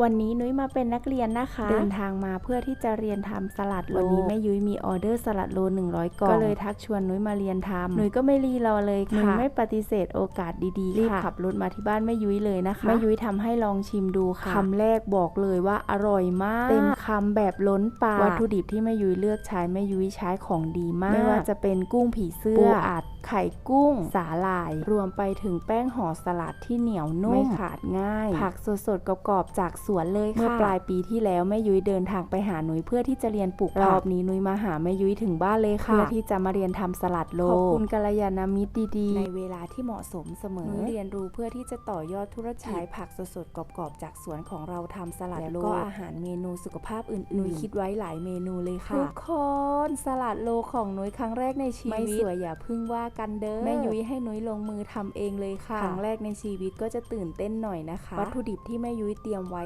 วันนี้นุ้ยมาเป็นนักเรียนนะคะ เดินทางมาเพื่อที่จะเรียนทำสลัดโลวันนี้แม่ยุ้ยมีออเดอร์สลัดโล 100กล่องก็เลยทักชวนนุ้ยมาเรียนทำนุ้ยก็ไม่รีรอเลยค่ะนุ้ยไม่ปฏิเสธโอกาสดีๆรีบขับรถมาที่บ้านแม่ยุ้ยเลยนะคะแม่ยุ้ยทำให้ลองชิมดูค่ะคำแรกบอกเลยว่าอร่อยมาก เต็มคำแบบล้นปากวัตถุดิบที่แม่ยุ้ยเลือกใช้แม่ยุ้ยใช้ของดีมาก ไม่ว่าจะเป็นกุ้งผีเสื้อปูอัดไข่กุ้ง สาหร่าย รวมไปถึงแป้งห่อสลัดที่เหนียวนุ่มไม่ขาดง่าย ผักสดๆกรอบๆจากสวนเลยค่ะเมื่อปลายปีที่แล้วแม่ยุ้ยเดินทางไปหาหนุยเพื่อที่จะเรียนปลูกผักรอบนี้หนุยมาหาแม่ยุ้ยถึงบ้านเลยค่ะเพื่อที่จะมาเรียนทำสลัดโลขอบคุณกัลยาณมิตรดีๆ ในเวลาที่เหมาะสมเสมอหนุยเรียนรู้เพื่อที่จะต่อยอดธุรกิจใช้ผักสดๆกรอบๆ จากสวนของเราทำสลัดโลแล้วก็อาหารเมนูสุขภาพอื่นๆหนุยคิดไว้หลายเมนูเลยค่ะทุกคนสลัดโลของหนุยครั้งแรกในชีวิตไม่สวยอย่าพึ่งว่ากันเด้อแม่ยุ้ยให้หนุยลงมือทำเองเลยค่ะครั้งแรกในชีวิตก็จะตื่นเต้นหน่อยนะคะ วัตถุดิบที่แม่ยุ้ยเตรียมไว้